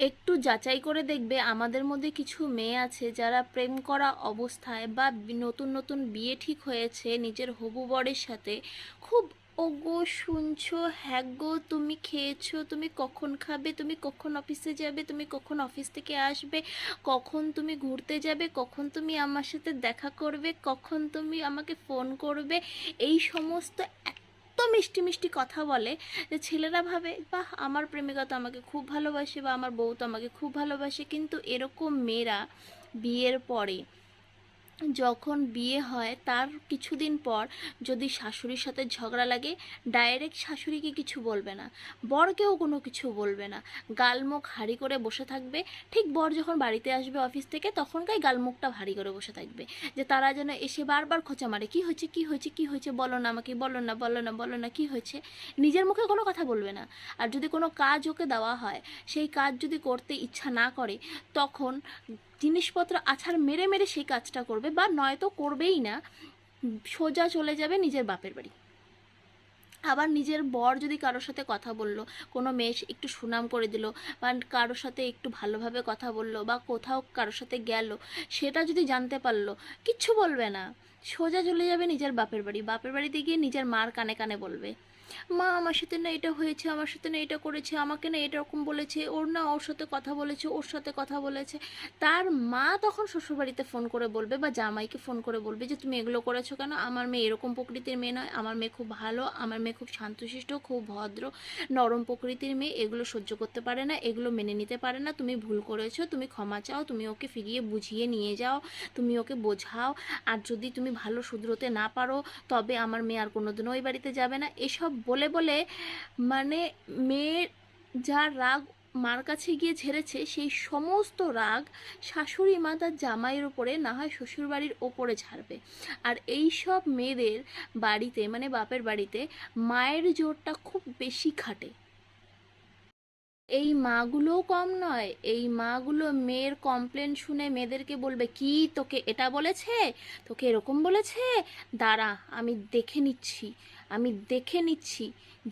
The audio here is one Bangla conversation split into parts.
একটু যাচাই করে দেখবে আমাদের মধ্যে কিছু মেয়ে আছে যারা প্রেম করা অবস্থায় বা নতুন নতুন বিয়ে ঠিক হয়েছে নিজের হবু বরের সাথে। খুব ওগো, শুনছো হ্যাঁ গো, তুমি খেয়েছো, তুমি কখন খাবে, তুমি কখন অফিসে যাবে, তুমি কখন অফিস থেকে আসবে, কখন তুমি ঘুরতে যাবে, কখন তুমি আমার সাথে দেখা করবে, কখন তুমি আমাকে ফোন করবে, এই সমস্ত মিষ্টি মিষ্টি কথা বলে যে ছেলেরা ভাবে, বাহ, আমার প্রেমিকা তো আমাকে খুব ভালোবাসে বা আমার বউ তো আমাকে খুব ভালোবাসে। কিন্তু এরকম মেয়েরা বিয়ের পরে যখন বিয়ে হয়, তার কিছুদিন পর যদি শাশুড়ির সাথে ঝগড়া লাগে ডাইরেক্ট শাশুড়িকে কিছু বলবে না। বরকেও কোনো কিছু বলবে না। গালমুখ হাড়ি করে বসে থাকবে। ঠিক বর যখন বাড়িতে আসবে অফিস থেকে, তখনকাই গালমুখটা ভারী করে বসে থাকবে। যে তারা যেন এসে বারবার খোঁচা মারে, কি হয়েছে কি হয়েছে কি হয়েছে? বলো না আমাকে, বলো না বলো না বলো না, কি হয়েছে? নিজের মুখে কোনো কথা বলবে না। আর যদি কোনো কাজ ওকে দেওয়া হয়, সেই কাজ যদি করতে ইচ্ছা না করে, তখন জিনিসপত্র আছাড় মেরে মেরে সেই কাজটা করবে বা নয়তো করবেই না। সোজা চলে যাবে নিজের বাপের বাড়ি। আবার নিজের বর যদি কারোর সাথে কথা বলল, কোনো মেয়ে একটু সুনাম করে দিল বা কারোর সাথে একটু ভালোভাবে কথা বলল বা কোথাও কারোর সাথে গেল, সেটা যদি জানতে পারল, কিচ্ছু বলবে না। সোজা চলে যাবে নিজের বাপের বাড়ি। বাপের বাড়িতে গিয়ে নিজের মার কানে কানে বলবে। মা, আমার সাথে না এটা হয়েছে, আমার সাথে না এটা করেছে, আমাকে না এরকম বলেছে, ওর না ওর সাথে কথা বলেছে, ওর সাথে কথা বলেছে। তার মা তখন শ্বশুরবাড়িতে ফোন করে বলবে বা জামাইকে ফোন করে বলবে যে, তুমি এগুলো করেছ কেন? আমার মেয়ে এরকম প্রকৃতির মেয়ে নয়। আমার মেয়ে খুব ভালো, আমার মেয়ে খুব শান্তশিষ্ট, খুব ভদ্র, নরম প্রকৃতির মেয়ে। এগুলো সহ্য করতে পারে না, এগুলো মেনে নিতে পারে না। তুমি ভুল করেছ, তুমি ক্ষমা চাও, তুমি ওকে ফিরিয়ে বুঝিয়ে নিয়ে যাও, তুমি ওকে বোঝাও। আর যদি তুমি ভালো শুধরোতে না পারো, তবে আমার মেয়ে আর কোনোদিনও ওই বাড়িতে যাবে না। এসব বলে বলে মানে মেয়ের যা রাগ মার কাছে গিয়ে ঝেড়েছে, সেই সমস্ত রাগ শাশুড়ি মা তার জামাইয়ের ওপরে না হয় শ্বশুরবাড়ির ওপরে ছাড়বে আর এই সব মেয়েদের বাড়িতে মানে বাপের বাড়িতে, মায়ের জোরটা খুব বেশি খাটে। এই মাগুলোও কম নয়, এই মাগুলো মেয়ের কমপ্লেন শুনে মেয়েদেরকে বলবে, কি তোকে এটা বলেছে? তোকে এরকম বলেছে? দাঁড়া, আমি দেখে নিচ্ছি। আমি দেখে নিচ্ছি,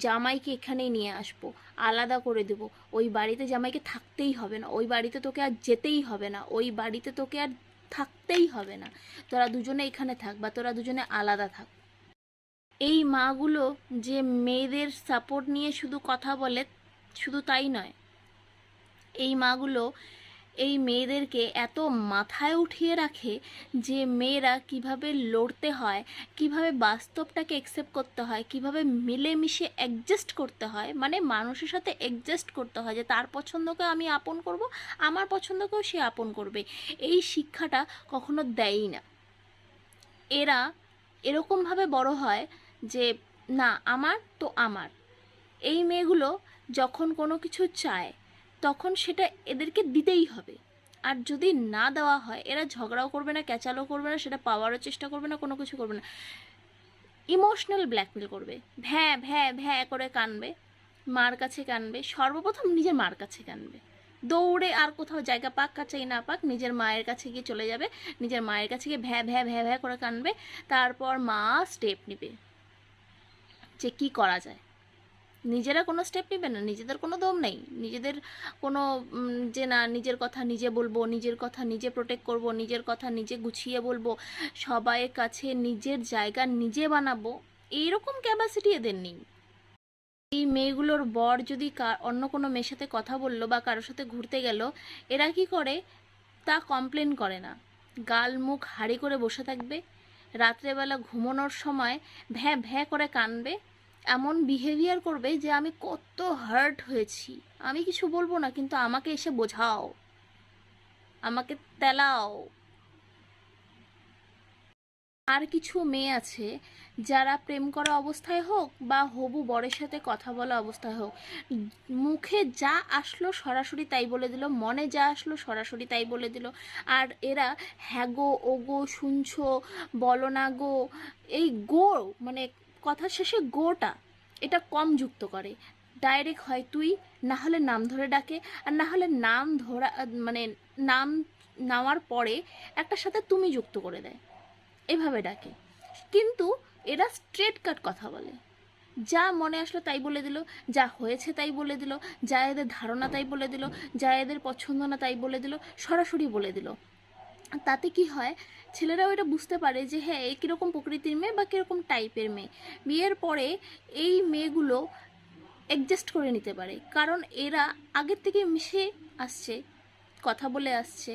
জামাইকে এখানেই নিয়ে আসব, আলাদা করে দেবো। ওই বাড়িতে জামাইকে থাকতেই হবে না, ওই বাড়িতে তোকে আর যেতেই হবে না, ওই বাড়িতে তোকে আর থাকতেই হবে না। তোরা দুজনে এখানে থাক বা তোরা দুজনে আলাদা থাক। এই মাগুলো যে মেয়েদের সাপোর্ট নিয়ে শুধু কথা বলে, শুধু তাই নয়, এই মাগুলো এই মেয়েদেরকে এত মাথায় উঠিয়ে রাখে যে মেয়েরা কীভাবে লড়তে হয়, কীভাবে বাস্তবটাকে অ্যাকসেপ্ট করতে হয়, কীভাবে মিলেমিশে অ্যাডজাস্ট করতে হয় মানে মানুষের সাথে অ্যাডজাস্ট করতে হয় যে তার পছন্দকে আমি আপন করব, আমার পছন্দকেও সে আপন করবে। এই শিক্ষাটা কখনো দেয়ই না। এরা এরকমভাবে বড় হয় যে, না, আমার তো আমার। এই মেয়েগুলো যখন কোনো কিছু চায় তখন সেটা এদেরকে দিতেই হবে। আর যদি না দেওয়া হয়, এরা ঝগড়াও করবে না, ক্যাচালও করবে না, সেটা পাওয়ারও চেষ্টা করবে না, কোনো কিছু করবে না। ইমোশনাল ব্ল্যাকমেল করবে। ভ্যাঁ ভ্যাঁ ভ্যাঁ করে কানবে। মার কাছে কানবে। সর্বপ্রথম নিজের মার কাছে কানবে। দৌড়ে আর কোথাও জায়গা পাক, কাছেই না পাক, নিজের মায়ের কাছে গিয়ে চলে যাবে। নিজের মায়ের কাছে গিয়ে ভ্যা ভ্যা ভ্যা ভ্যা করে কানবে। তারপর মা স্টেপ নেবে। যে কি করা যায়। নিজেরা কোনো স্টেপ নেবে না, নিজেদের কোনো দম নেই। নিজেদের কোনো যে না, নিজের কথা নিজে বলব, নিজের কথা নিজে প্রোটেক্ট করব, নিজের কথা নিজে গুছিয়ে বলব সবাইয়ের কাছে নিজের জায়গা নিজে বানাবো, এইরকম ক্যাপাসিটি এদের নেই। এই মেয়েগুলোর বর যদি অন্য কোনো মেয়ের সাথে কথা বলল বা কারোর সাথে ঘুরতে গেল, এরা কি করে? তা কমপ্লেন করে না। গাল মুখ হাড়ি করে বসে থাকবে, রাত্রেবেলা ঘুমানোর সময় ভ্যাঁ ভ্যাঁ করে কানবে এমন বিহেভিয়ার করবে যে আমি কত হার্ট হয়েছি। আমি কিছু বলব না, কিন্তু আমাকে এসে বোঝাও। আমাকে তেলাও। আর কিছু মেয়ে আছে, যারা প্রেম করা অবস্থায় হোক বা হবু বরের সাথে কথা বলা অবস্থায় হোক, মুখে যা আসলো সরাসরি তাই বলে দিল, মনে যা আসলো সরাসরি তাই বলে দিল। আর এরা হ্যাগো ওগো শুনছো, বলো না গো, এই গো মানে কথা শেষে গোটা। এটা কম যুক্ত করে। ডাইরেক্ট হয় তুই, না হলে নাম ধরে ডাকে, আর না হলে নাম ধরা মানে নাম নেওয়ার পরে একটার সাথে তুমি যুক্ত করে দেয়। এভাবে ডাকে। কিন্তু এরা স্ট্রেট কাট কথা বলে। যা মনে আসলো তাই বলে দিল, যা হয়েছে তাই বলে দিল, যা এদের ধারণা তাই বলে দিল, যা এদের পছন্দ না তাই বলে দিল, সরাসরি বলে দিল। তাতে কি হয়, ছেলেরাও এটা বুঝতে পারে যে হ্যাঁ এই কীরকম প্রকৃতির মেয়ে বা কীরকম টাইপের মেয়ে। বিয়ের পরে এই মেয়েগুলো অ্যাডজাস্ট করে নিতে পারে। কারণ এরা আগের থেকে মিশে আসছে, কথা বলে আসছে,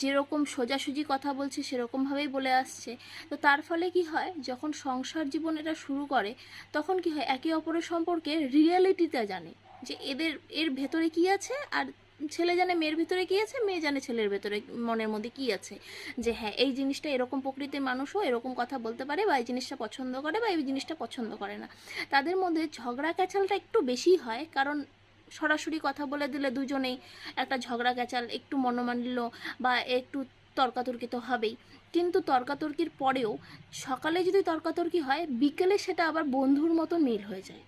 যেরকম সোজাসুজি কথা বলছে সেরকমভাবেই বলে আসছে। তো তার ফলে কি হয়, যখন সংসার জীবন এটা শুরু করে, তখন কি হয়, একে অপরের সম্পর্কে রিয়েলিটিটা জানে যে, এদের, এর ভেতরে কি আছে আর ছেলে জানে মেয়ের ভিতরে কি আছে, মেয়ে জানে ছেলের ভেতরে মনের মধ্যে কি আছে। যে হ্যাঁ এই জিনিসটা এরকম প্রকৃতির মানুষও এরকম কথা বলতে পারে বা এই জিনিসটা পছন্দ করে বা এই জিনিসটা পছন্দ করে না। তাদের মধ্যে ঝগড়া ক্যাচালটা একটু বেশি হয় কারণ সরাসরি কথা বলে দিলে দুজনেই একটা ঝগড়া ক্যাচাল একটু মনোমালিন্য বা একটু তর্কাতর্কি তো হবেই। কিন্তু তর্কাতর্কির পরেও সকালে যদি তর্কাতর্কি হয়, বিকেলে সেটা আবার বন্ধুর মতো মিল হয়ে যায়।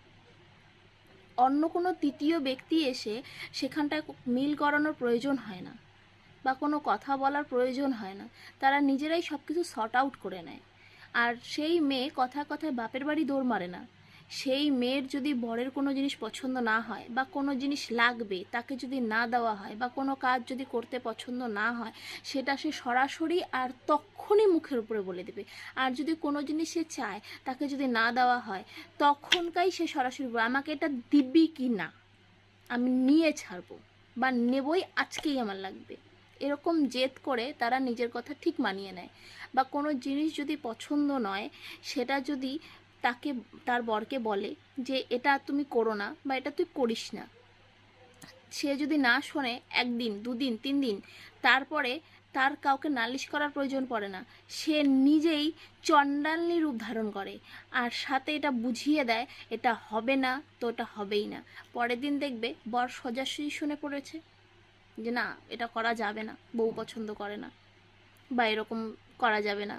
অন্য কোনো তৃতীয় ব্যক্তি এসে সেখানটায় মিল করানোর প্রয়োজন হয় না বা কোনো কথা বলার প্রয়োজন হয় না। তারা নিজেরাই সব কিছু সর্ট আউট করে নেয়। আর সেই মেয়ে কথা কথায় বাপের বাড়ি দৌড় মারে না। সেই মেয়ের যদি বরের কোনো জিনিস পছন্দ না হয় বা কোনো জিনিস লাগবে, তাকে যদি না দেওয়া হয় বা কোনো কাজ যদি করতে পছন্দ না হয়, সেটা সে সরাসরি আর তখনই মুখের উপরে বলে দেবে। আর যদি কোনো জিনিস সে চায়, তাকে যদি না দেওয়া হয়, তখনকাই সে সরাসরি আমাকে এটা দিবি কি না? আমি নিয়ে ছাড়বো বা নেবই, আজকেই আমার লাগবে। এরকম জেদ করে তারা নিজের কথা ঠিক মানিয়ে নেয়। বা কোনো জিনিস যদি পছন্দ নয়, সেটা যদি তাকে, তার বরকে বলে যে, এটা তুমি করো না বা এটা তুই করিস না। সে যদি না শোনে, একদিন, দুদিন তিন দিন তারপরে তার কাউকে নালিশ করার প্রয়োজন পড়ে না। সে নিজেই চণ্ডালনি রূপ ধারণ করে আর সাথে এটা বুঝিয়ে দেয়, এটা হবে না তো এটা হবেই না। পরের দিন দেখবে, বর সোজাসুজি শুনে পড়েছে যে, না, এটা করা যাবে না, বউ পছন্দ করে না বা এরকম করা যাবে না।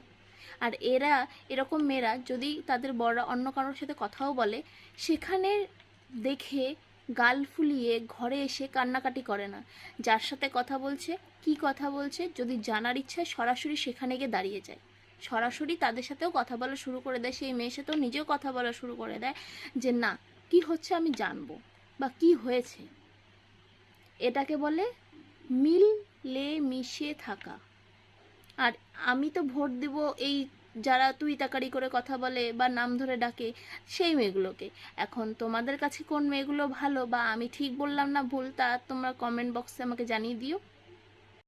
আর এরা, এরকম মেয়েরা যদি তাদের বড়রা অন্য কারোর সাথে কথাও বলে, সেখানে দেখে গাল ফুলিয়ে ঘরে এসে কান্নাকাটি করে না। যার সাথে কথা বলছে, কি কথা বলছে, যদি জানার ইচ্ছায় সরাসরি সেখানে গিয়ে দাঁড়িয়ে যায়। সরাসরি তাদের সাথেও কথা বলা শুরু করে দেয়, সেই মেয়ের সাথেও নিজেও কথা বলা শুরু করে দেয় যে, না, কি হচ্ছে আমি জানব বা কি হয়েছে? এটাকে বলে মিলে মিশে থাকা। আর আমি তো ভোট দেব এই যারা তুই তাকারি করে কথা বলে বা নাম ধরে ডাকে, সেই মেয়েগুলোকে। এখন তোমাদের কাছে কোন মেয়েগুলো ভালো বা আমি ঠিক বললাম না ভুল তা তোমরা কমেন্ট বক্সে আমাকে জানিয়ে দিও।